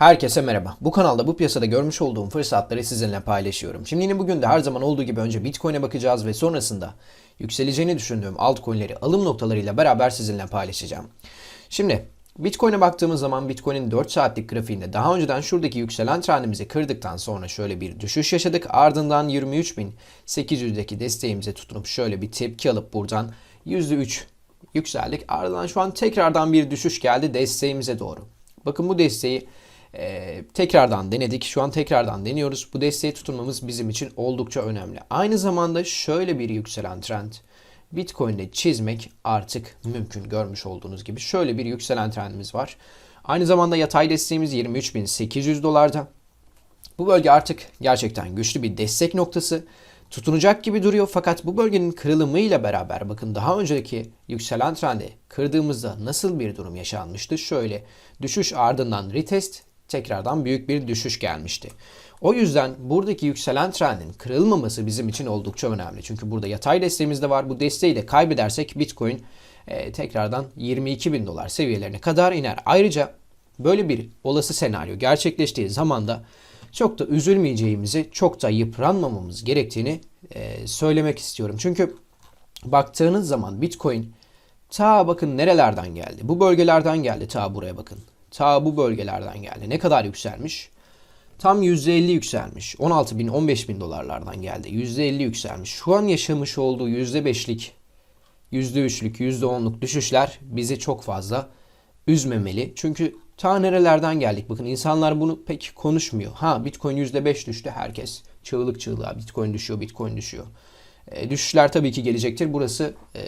Herkese merhaba. Bu kanalda bu piyasada görmüş olduğum fırsatları sizinle paylaşıyorum. Şimdi yine bugün de her zaman olduğu gibi önce Bitcoin'e bakacağız ve sonrasında yükseleceğini düşündüğüm altcoin'leri alım noktalarıyla beraber sizinle paylaşacağım. Şimdi Bitcoin'e baktığımız zaman Bitcoin'in 4 saatlik grafiğinde daha önceden şuradaki yükselen trendimizi kırdıktan sonra şöyle bir düşüş yaşadık. Ardından 23.800'deki desteğimize tutunup şöyle bir tepki alıp buradan %3 yükseldik. Ardından şu an tekrardan bir düşüş geldi desteğimize doğru. Bakın bu desteği ee, tekrardan denedik. Şu an tekrardan deniyoruz. Bu desteği tutunmamız bizim için oldukça önemli. Aynı zamanda şöyle bir yükselen trend Bitcoin'de çizmek artık mümkün. Görmüş olduğunuz gibi şöyle bir yükselen trendimiz var. Aynı zamanda yatay desteğimiz 23.800 dolarda. Bu bölge artık gerçekten güçlü bir destek noktası. Tutunacak gibi duruyor fakat bu bölgenin kırılımıyla beraber bakın daha önceki yükselen trendi kırdığımızda nasıl bir durum yaşanmıştı? Şöyle düşüş ardından retest tekrardan büyük bir düşüş gelmişti. O yüzden buradaki yükselen trendin kırılmaması bizim için oldukça önemli. Çünkü burada yatay desteğimiz de var. Bu desteği de kaybedersek Bitcoin e, tekrardan 22 bin dolar seviyelerine kadar iner. Ayrıca böyle bir olası senaryo gerçekleştiği zaman da çok da üzülmeyeceğimizi, çok da yıpranmamamız gerektiğini e, söylemek istiyorum. Çünkü baktığınız zaman Bitcoin ta bakın nerelerden geldi? Bu bölgelerden geldi ta buraya bakın. Ta bu bölgelerden geldi. Ne kadar yükselmiş? Tam %50 yükselmiş. 16 bin 15 bin dolarlardan geldi. %50 yükselmiş. Şu an yaşamış olduğu %5'lik, %3'lük, %10'luk düşüşler bizi çok fazla üzmemeli. Çünkü ta nerelerden geldik? Bakın insanlar bunu pek konuşmuyor. Ha Bitcoin %5 düştü herkes. Çığlık çığlığa Bitcoin düşüyor, Bitcoin düşüyor. E, düşüşler tabii ki gelecektir. Burası e,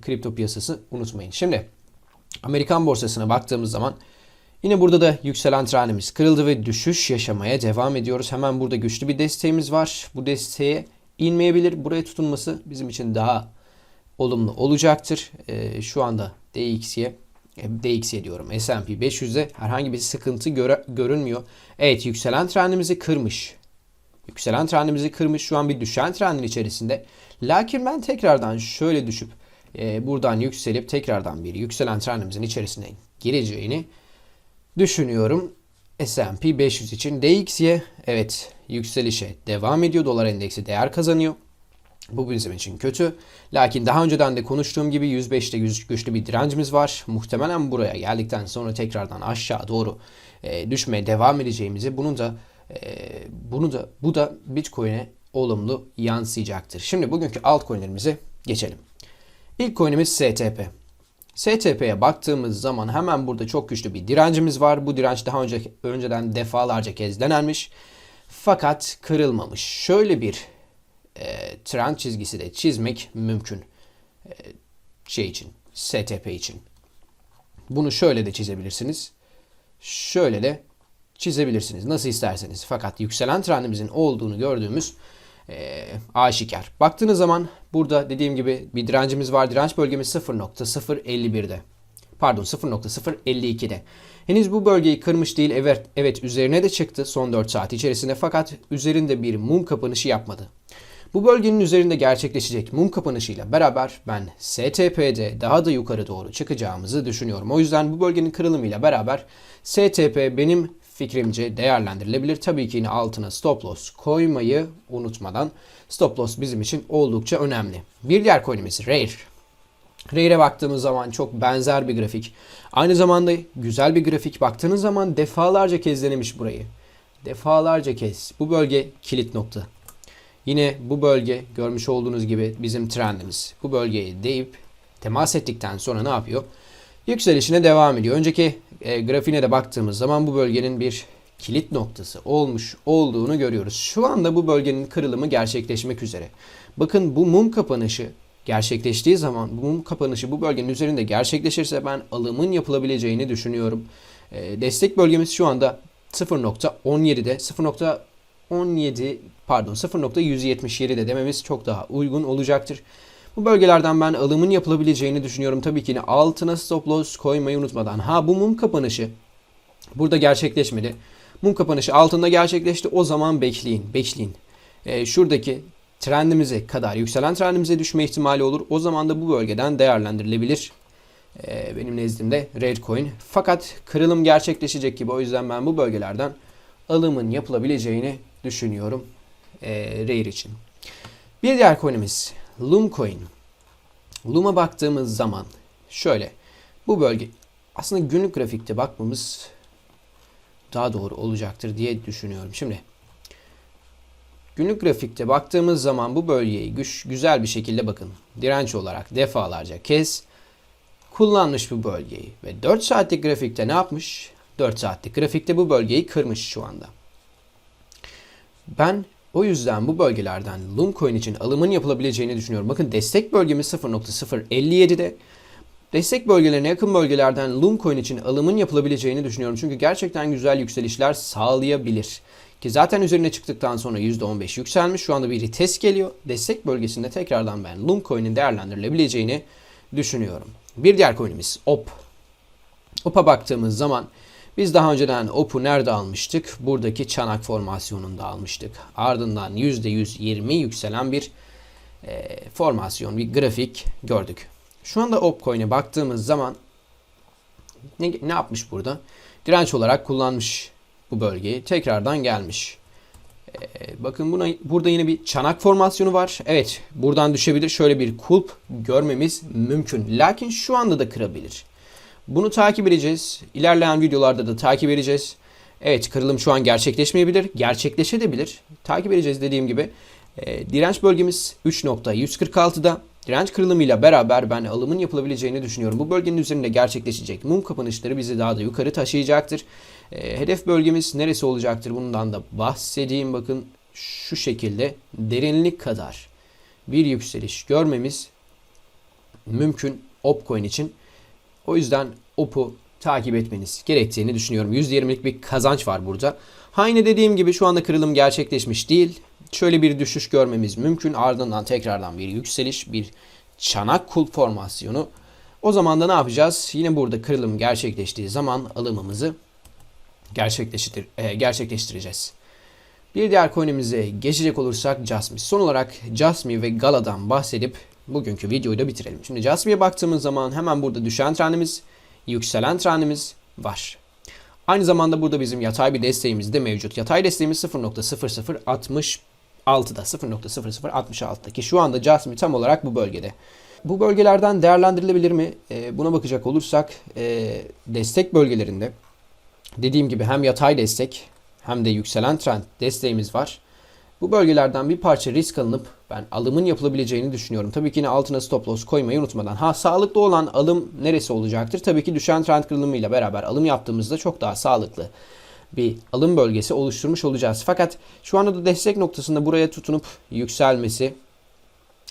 kripto piyasası unutmayın. Şimdi Amerikan borsasına baktığımız zaman Yine burada da yükselen trendimiz kırıldı ve düşüş yaşamaya devam ediyoruz. Hemen burada güçlü bir desteğimiz var. Bu desteğe inmeyebilir. Buraya tutunması bizim için daha olumlu olacaktır. E, şu anda DX'ye DX'ye diyorum S&P 500'de herhangi bir sıkıntı göre, görünmüyor. Evet yükselen trendimizi kırmış. Yükselen trendimizi kırmış. Şu an bir düşen trendin içerisinde. Lakin ben tekrardan şöyle düşüp e, buradan yükselip tekrardan bir yükselen trendimizin içerisine gireceğini düşünüyorum. S&P 500 için DXY evet yükselişe devam ediyor. Dolar endeksi değer kazanıyor. Bu bizim için kötü. Lakin daha önceden de konuştuğum gibi 105'te güçlü bir direncimiz var. Muhtemelen buraya geldikten sonra tekrardan aşağı doğru e, düşmeye devam edeceğimizi bunun da e, bunu da bu da Bitcoin'e olumlu yansıyacaktır. Şimdi bugünkü altcoin'lerimize geçelim. İlk coin'imiz STP. STP'ye baktığımız zaman hemen burada çok güçlü bir direncimiz var. Bu direnç daha önce önceden defalarca kez denenmiş. Fakat kırılmamış. Şöyle bir e, trend çizgisi de çizmek mümkün. E, şey için, STP için. Bunu şöyle de çizebilirsiniz. Şöyle de çizebilirsiniz. Nasıl isterseniz. Fakat yükselen trendimizin olduğunu gördüğümüz e, aşikar. Baktığınız zaman burada dediğim gibi bir direncimiz var. Direnç bölgemiz 0.051'de. Pardon 0.052'de. Henüz bu bölgeyi kırmış değil. Evet, evet üzerine de çıktı son 4 saat içerisinde fakat üzerinde bir mum kapanışı yapmadı. Bu bölgenin üzerinde gerçekleşecek mum kapanışıyla beraber ben STP'de daha da yukarı doğru çıkacağımızı düşünüyorum. O yüzden bu bölgenin kırılımıyla beraber STP benim fikrimce değerlendirilebilir. Tabii ki yine altına stop loss koymayı unutmadan stop loss bizim için oldukça önemli. Bir diğer coin'imiz Rare. Rare'e baktığımız zaman çok benzer bir grafik. Aynı zamanda güzel bir grafik. Baktığınız zaman defalarca kez denemiş burayı. Defalarca kez. Bu bölge kilit nokta. Yine bu bölge görmüş olduğunuz gibi bizim trendimiz. Bu bölgeyi deyip temas ettikten sonra ne yapıyor? Yükselişine devam ediyor. Önceki e, grafiğine de baktığımız zaman bu bölgenin bir kilit noktası olmuş olduğunu görüyoruz. Şu anda bu bölgenin kırılımı gerçekleşmek üzere. Bakın bu mum kapanışı gerçekleştiği zaman bu mum kapanışı bu bölgenin üzerinde gerçekleşirse ben alımın yapılabileceğini düşünüyorum. E, destek bölgemiz şu anda 0.17'de 0.17 pardon 0.177'de dememiz çok daha uygun olacaktır. Bu bölgelerden ben alımın yapılabileceğini düşünüyorum. Tabii ki altına stop loss koymayı unutmadan. Ha bu mum kapanışı burada gerçekleşmedi. Mum kapanışı altında gerçekleşti. O zaman bekleyin, bekleyin. Ee, şuradaki trendimize kadar yükselen trendimize düşme ihtimali olur. O zaman da bu bölgeden değerlendirilebilir. Ee, benim nezdimde Rarecoin. Fakat kırılım gerçekleşecek gibi o yüzden ben bu bölgelerden alımın yapılabileceğini düşünüyorum ee, Rare için. Bir diğer coin'imiz Loomcoin. Loom'a baktığımız zaman şöyle bu bölge aslında günlük grafikte bakmamız daha doğru olacaktır diye düşünüyorum. Şimdi günlük grafikte baktığımız zaman bu bölgeyi güç, güzel bir şekilde bakın direnç olarak defalarca kez kullanmış bu bölgeyi ve 4 saatlik grafikte ne yapmış? 4 saatlik grafikte bu bölgeyi kırmış şu anda. Ben o yüzden bu bölgelerden Loomcoin için alımın yapılabileceğini düşünüyorum. Bakın destek bölgemiz 0.057'de. Destek bölgelerine yakın bölgelerden Loomcoin için alımın yapılabileceğini düşünüyorum. Çünkü gerçekten güzel yükselişler sağlayabilir. Ki zaten üzerine çıktıktan sonra %15 yükselmiş. Şu anda bir retest geliyor. Destek bölgesinde tekrardan ben Loomcoin'in değerlendirilebileceğini düşünüyorum. Bir diğer coin'imiz OP. OP'a baktığımız zaman biz daha önceden OP'u nerede almıştık? Buradaki çanak formasyonunda almıştık. Ardından %120 yükselen bir e, formasyon, bir grafik gördük. Şu anda OP coin'e baktığımız zaman ne, ne yapmış burada? Direnç olarak kullanmış bu bölgeyi. Tekrardan gelmiş. Ee, bakın buna burada yine bir çanak formasyonu var. Evet buradan düşebilir. Şöyle bir kulp görmemiz mümkün. Lakin şu anda da kırabilir. Bunu takip edeceğiz. İlerleyen videolarda da takip edeceğiz. Evet kırılım şu an gerçekleşmeyebilir. Gerçekleşebilir. Takip edeceğiz dediğim gibi. E, direnç bölgemiz 3.146'da. Direnç kırılımıyla beraber ben alımın yapılabileceğini düşünüyorum. Bu bölgenin üzerinde gerçekleşecek mum kapanışları bizi daha da yukarı taşıyacaktır. E, hedef bölgemiz neresi olacaktır bundan da bahsedeyim. Bakın şu şekilde derinlik kadar bir yükseliş görmemiz mümkün Opcoin için. O yüzden OP'u takip etmeniz gerektiğini düşünüyorum. %20'lik bir kazanç var burada. Aynı dediğim gibi şu anda kırılım gerçekleşmiş değil. Şöyle bir düşüş görmemiz mümkün. Ardından tekrardan bir yükseliş, bir çanak kulp formasyonu. O zaman da ne yapacağız? Yine burada kırılım gerçekleştiği zaman alımımızı gerçekleştir e, gerçekleştireceğiz. Bir diğer coin'imize geçecek olursak Jasmy. Son olarak Jasmy ve Gala'dan bahsedip bugünkü videoyu da bitirelim. Şimdi Jasmy'ye baktığımız zaman hemen burada düşen trendimiz, yükselen trendimiz var. Aynı zamanda burada bizim yatay bir desteğimiz de mevcut. Yatay desteğimiz 0.0066'da 0.0066'da ki şu anda Jasmy tam olarak bu bölgede. Bu bölgelerden değerlendirilebilir mi? E, buna bakacak olursak e, destek bölgelerinde dediğim gibi hem yatay destek hem de yükselen trend desteğimiz var. Bu bölgelerden bir parça risk alınıp ben alımın yapılabileceğini düşünüyorum. Tabii ki yine altına stop loss koymayı unutmadan. Ha sağlıklı olan alım neresi olacaktır? Tabii ki düşen trend kırılımıyla beraber alım yaptığımızda çok daha sağlıklı bir alım bölgesi oluşturmuş olacağız. Fakat şu anda da destek noktasında buraya tutunup yükselmesi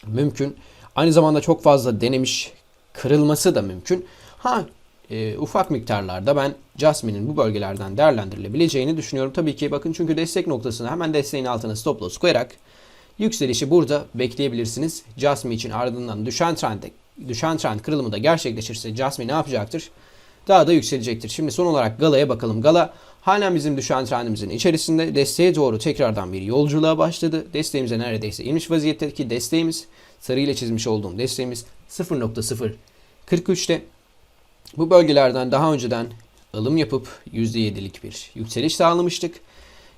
mümkün. Aynı zamanda çok fazla denemiş kırılması da mümkün. Ha e, ufak miktarlarda ben Jasmine'in bu bölgelerden değerlendirilebileceğini düşünüyorum. Tabii ki bakın çünkü destek noktasına hemen desteğin altına stop loss koyarak yükselişi burada bekleyebilirsiniz. Jasmine için ardından düşen trend düşen trend kırılımı da gerçekleşirse Jasmine ne yapacaktır? Daha da yükselecektir. Şimdi son olarak Gala'ya bakalım. Gala halen bizim düşen trendimizin içerisinde desteğe doğru tekrardan bir yolculuğa başladı. Desteğimize neredeyse inmiş vaziyetteki desteğimiz sarı ile çizmiş olduğum desteğimiz 0.043'te. Bu bölgelerden daha önceden alım yapıp %7'lik bir yükseliş sağlamıştık.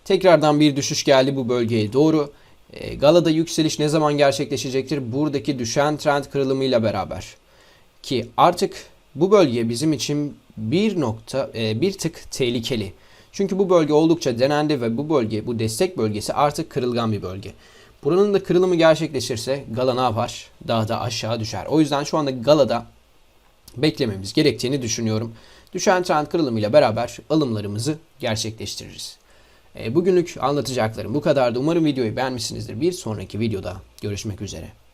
Tekrardan bir düşüş geldi bu bölgeye doğru. E, Gala'da yükseliş ne zaman gerçekleşecektir? Buradaki düşen trend kırılımıyla beraber. Ki artık bu bölge bizim için bir nokta, e, bir tık tehlikeli. Çünkü bu bölge oldukça denendi ve bu bölge, bu destek bölgesi artık kırılgan bir bölge. Buranın da kırılımı gerçekleşirse Gala ne yapar? Daha da aşağı düşer. O yüzden şu anda Gala'da beklememiz gerektiğini düşünüyorum. Düşen trend kırılımıyla beraber alımlarımızı gerçekleştiririz. E, bugünlük anlatacaklarım bu kadardı. Umarım videoyu beğenmişsinizdir. Bir sonraki videoda görüşmek üzere.